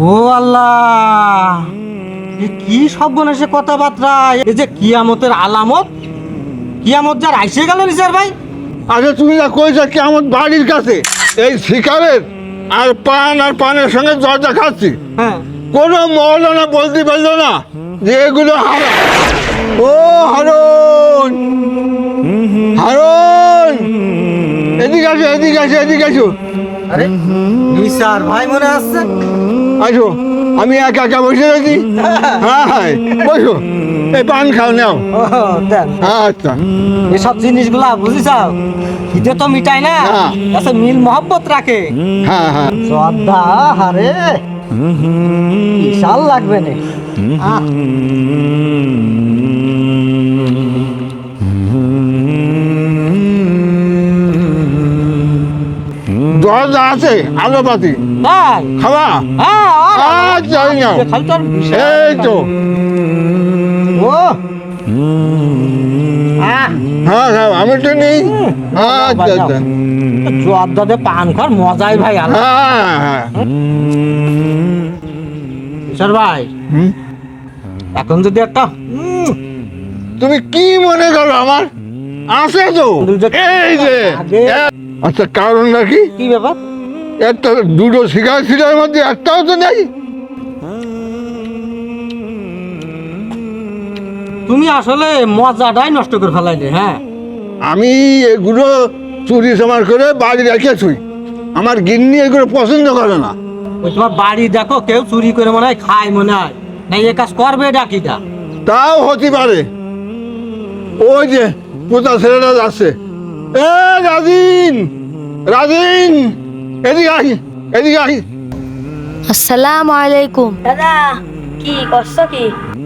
ও আল্লাহ। এ কি সর্বনাশে কথাবার্তা? এই যে কিয়ামতের আলামত? কিয়ামত যার আইসে গেল নিসার ভাই। আচ্ছা তুমি যা কইছ কি আমার বাড়ির কাছে এই শিকারের আর পান আর পানের সঙ্গে দরজা খাচ্ছি। হ্যাঁ। কোনো মৌলানা বলতে পারল না যে এগুলো হারাম। ও হারুন। হারুন! এদিকে আসো এদিকে আসো এদিকে আসো। আরে নিসার ভাই মনে আসছে আসো আমি একা একা বসে রয়েছি হ্যাঁ হ্যাঁ বসো। এই পান খাও নাও। আচ্ছা। এসব জিনিসগুলা বুঝিস খিদে তো মিটাই না। আচ্ছা মিল মহব্বত রাখে। হ্যাঁ হ্যাঁ। শ্রদ্ধা হারে বিশাল লাগবে না। দরজা আছে আলোপাতি। তাই খাওয়া হ্যাঁ আর এই খালি তোর এই তো। ও। হ্যাঁ হ্যাঁ আমি তো নেই। আচ্ছা আচ্ছা জর্দাতে পান মজাই ভাই হ্যাঁ হ্যাঁ। স্যার ভাই? এখন যদি একটা তুমি কি মনে করো আমার? আছে তো। এই যে। আচ্ছা কারণ নাকি কি? ব্যাপার? একটা দুটো সিগারেট সিগারের মধ্যে একটাও তো নেই। তুমি আসলে মজাটাই নষ্ট করে ফেলাইলে হ্যাঁ? আমি এগুলো চুরি সামার করে বাড়ি রেখেছি। আমার গিন্নি এগুলো পছন্দ করে না। ওই তোমার বাড়ি দেখো কেউ চুরি করে মনে হয় খায় মনে হয়। না এ কাজ করবে ডাকিটা তাও হতে পারে। ওই যে পোতা ছেলেটা যাচ্ছে এ রাজিন রাজিন এদিকে আহি এদিকে আহি আসসালামু আলাইকুম। দাদা কি করছ কি?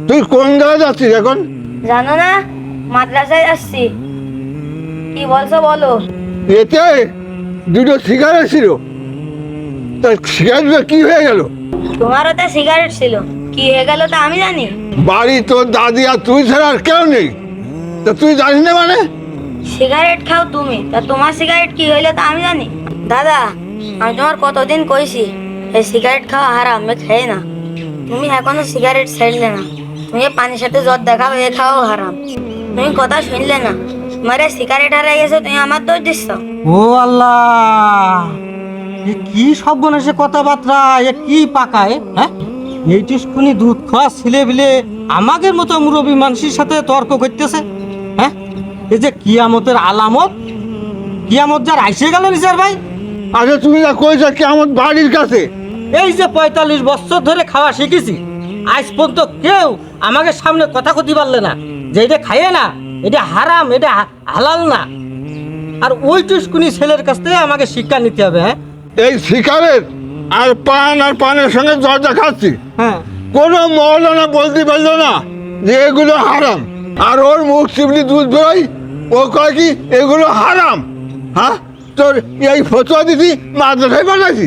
তুই কোন জায়গায় যাচ্ছিস এখন? জানো না মাদ্রাসায় যাচ্ছি কি বলছো বলো? এতে দুটো সিগারেট ছিল। তা সিগারেটটা কি হয়ে গেল? তোমারও তো সিগারেট ছিল। কি হয়ে গেল তা আমি জানি। বাড়ি তোর দাদি আর তুই ছাড়া আর কেউ নেই। তা তুই জানিস না মানে? সিগারেট খাও তুমি। তা তোমার সিগারেট কি হইল তা আমি জানি। দাদা, আমি তোমার কতদিন কইছি, এই সিগারেট খাওয়া হারাম আমি খাই না। তুমি এখনও সিগারেট ছাড়লে না। তুমি পানির সাথে জ্বর দেখাও, এ খাও হারাম। তুমি কথা শুনলে না। তোমার সিগারেট হারাই গেছে, তুমি আমার দোষ দিচ্ছ। ও আল্লাহ! এ কি সর্বনাশে কথাবার্তা, এ কি পাকায় হ্যাঁ? এই টুসকুনি দুধ খাওয়া ছেলে বিলে আমাদের মতো মুরব্বী মানুষের সাথে তর্ক করতেছে হ্যাঁ? এই যে কিয়ামতের আলামত কিয়ামত যার আইসে গেল নিসার ভাই। আচ্ছা তুমি যা কইছ কি আমার বাড়ির কাছে। এই যে পঁয়তাল্লিশ বছর ধরে খাওয়া শিখেছি আজ পর্যন্ত কেউ আমাকে সামনে কথা কতি পারলে না। যে এটা খাইয়ে না এটা হারাম এটা হালাল না। আর ওই টুসকুনি ছেলের কাছ থেকে আমাকে শিক্ষা নিতে হবে হ্যাঁ? এই সিগারেট আর পান আর পানের সঙ্গে দরজা খাচ্ছি। হ্যাঁ। কোনো মৌলানা বলতে পারল না যে এগুলো হারাম। আর ওর মুখ চিপলি দুধ বেরোয় ও কয় কি এগুলো হারাম? হ্যাঁ? তোর এই ফটোয়া দিদি মাদ্রাসায় পাঠাইছি।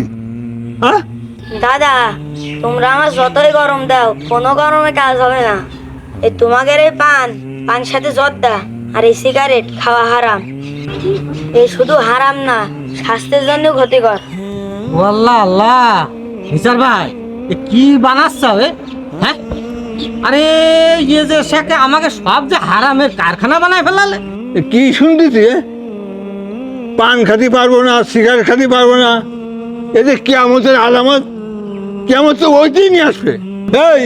হ্যাঁ? দাদা তোমরা আমার যতই গরম দাও কোনো গরমে কাজ হবে না। এই তোমাদের এই পান পান সাথে জর্দা আর এই সিগারেট খাওয়া হারাম। এই শুধু হারাম না স্বাস্থ্যের জন্য ক্ষতিকর। ও আল্লাহ। আল্লাহ নিসার ভাই এ কি বানাচ্ছ এ? হ্যাঁ? আরে ইয়ে যে শেখে আমাকে সব যে হারামের কারখানা বানায় ফেলালে। কি শুনতেছি? পান খাতে পারব না সিগারেট খাতে পারব না। এদের কেমতের আলামত কেমন তো ওইটাই নিয়ে আসবে। এই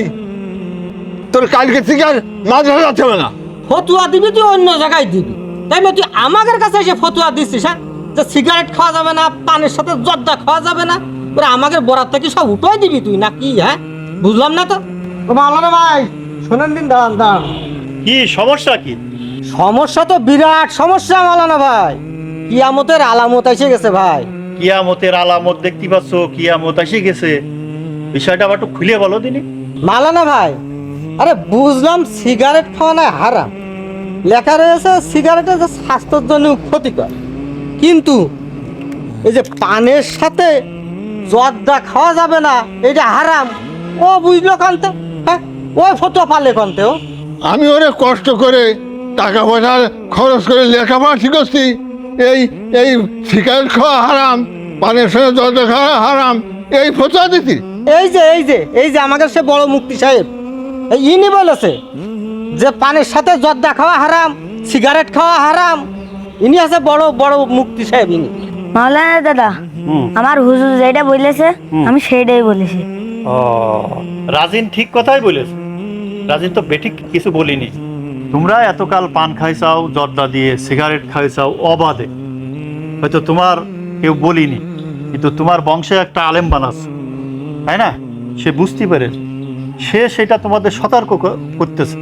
তোর কালকে থেকে আর মাদ্রাসা যাচ্ছে না। ফতুয়া দিবি তুই অন্য জায়গায় দিবি। তাই না তুই আমাদের কাছে এসে ফতুয়া দিচ্ছিস হ্যাঁ? যে সিগারেট খাওয়া যাবে না পানের সাথে জর্দা খাওয়া যাবে না ওরা আমাদের বরাত থেকে সব উঠাই দিবি তুই না কি হ্যাঁ? বুঝলাম না তো? আল্লাহ ভাই শোনেন দিন দাঁড়ান দাঁড়ান। কি সমস্যা কি? সমস্যা তো বিরাট সমস্যা মালানা ভাই। কিয়ামতের আলামত এসে গেছে ভাই। কিয়ামতের আলামত দেখতে পাচ্ছ কিয়ামত এসে গেছে। বিষয়টা আবার একটু খুলে বলো দিনি। মালানা ভাই আরে বুঝলাম সিগারেট খাওয়া না হারাম। লেখা রয়েছে সিগারেটের যে স্বাস্থ্যের জন্য ক্ষতিকর। কিন্তু এই যে পানের সাথে জর্দা খাওয়া যাবে না এটা হারাম। ও বুঝলো কানতে হ্যাঁ? ওই ফটো পালে কানতে ও। আমি ওরে কষ্ট করে টাকা পয়সা খরচ করে লেখাপড়া শিখছি। এই এই সিগারেট খাওয়া হারাম পানের সঙ্গে জল খাওয়া হারাম এই ফটো দিতি এই যে এই যে এই যে আমাদের সে বড় মুক্তি সাহেব এই ইনি বলেছে যে পানের সাথে জর্দা খাওয়া হারাম সিগারেট খাওয়া হারাম। ইনি আছে বড় বড় মুক্তি সাহেব ইনি। মাওলানা দাদা আমার হুজুর যেটা বলেছে আমি সেইটাই বলেছি। ও রাজিন ঠিক কথাই বলেছে। রাজিন তো বেঠিক কিছু বলিনি। তোমরা এতকাল পান খাইছাও জর্দা দিয়ে সিগারেট খাইছাও অবাধে। হয়তো তোমার কেউ বলিনি, কিন্তু তোমার বংশে একটা আলেম বানাস তাই না? সে বুঝতে পারে। সে সেটা তোমাদের সতর্ক করতেছে।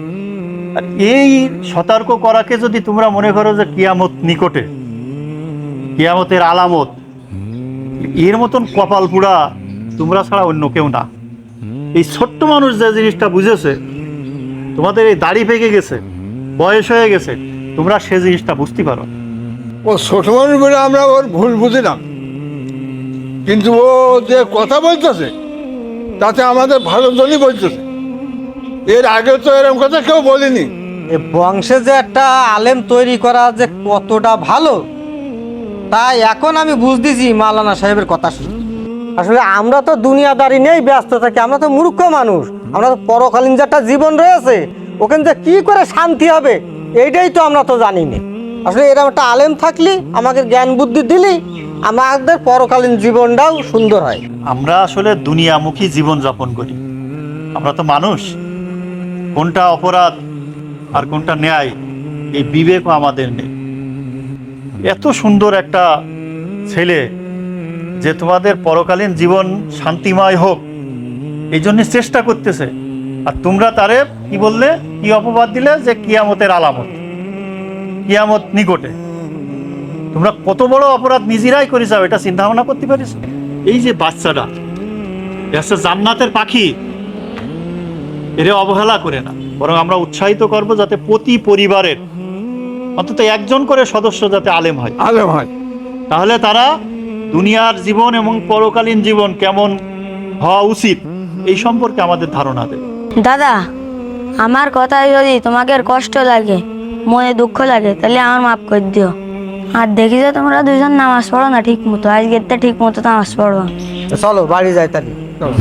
এই সতর্ক করাকে যদি তোমরা মনে করো যে কিয়ামত নিকটে, কিয়ামতের আলামত, এর মতন কপাল পুরা তোমরা ছাড়া অন্য কেউ না। এই ছোট্ট মানুষ যে জিনিসটা বুঝেছে, তোমাদের এই দাড়ি পেকে গেছে। বয়স হয়ে গেছে তোমরা সে জিনিসটা বুঝতে পারো। ও ছোট মানুষ বলে আমরা ওর ভুল বুঝিলাম কিন্তু ও যে কথা বলতেছে তাতে আমাদের ভালো জন্যই বলতেছে। এর আগে তো এরকম কথা কেউ বলিনি। এ বংশে যে একটা আলেম তৈরি করা যে কতটা ভালো তাই এখন আমি বুঝতেছি মালানা সাহেবের কথা শুনে। আসলে আমরা তো দুনিয়াদারি নেই ব্যস্ত থাকি আমরা তো মূর্খ মানুষ আমরা তো পরকালীন যে একটা জীবন রয়েছে ওখানে যে কি করে শান্তি হবে? এইটাই তো আমরা তো জানি না আসলে এরকম একটা আলেম থাকলি, আমাকে জ্ঞান বুদ্ধি দিলি, আমাদের পরকালীন জীবনটাও সুন্দর হয়। আমরা আসলে দুনিয়ামুখী জীবন যাপন করি। আমরা তো মানুষ। কোনটা অপরাধ আর কোনটা ন্যায়, এই বিবেকও আমাদের নেই। এত সুন্দর একটা ছেলে যে তোমাদের পরকালীন জীবন শান্তিময় হোক, এই জন্য চেষ্টা করতেছে। আর তোমরা তারে কি বললে? কি অপবাদ দিলে? যে কিয়ামতের আলামত। কিয়ামত নিকটে। তোমরা কত বড় অপরাধ নিজেরাই করে যাও এটা চিন্তা ভাবনা করতে পারিস? এই যে বাচ্চাটা হচ্ছে জান্নাতের পাখি। এরে অবহেলা করে না বরং আমরা উৎসাহিত করব যাতে প্রতি পরিবারের অন্তত একজন করে সদস্য যাতে আলেম হয়। আলেম হয়। তাহলে তারা দুনিয়ার জীবন এবং পরকালীন জীবন কেমন হওয়া উচিত এই সম্পর্কে আমাদের ধারণা দেবে। দাদা আমার কথায় যদি তোমাকে কষ্ট লাগে মনে দুঃখ লাগে তাহলে আমার মাফ করে দিও। আর দেখি যে তোমরা দুজন নামাজ পড়ো না ঠিক মতো আজকের ঠিক মতো নামাজ পড়ো। চলো বাড়ি যাই তাহলে। চলো।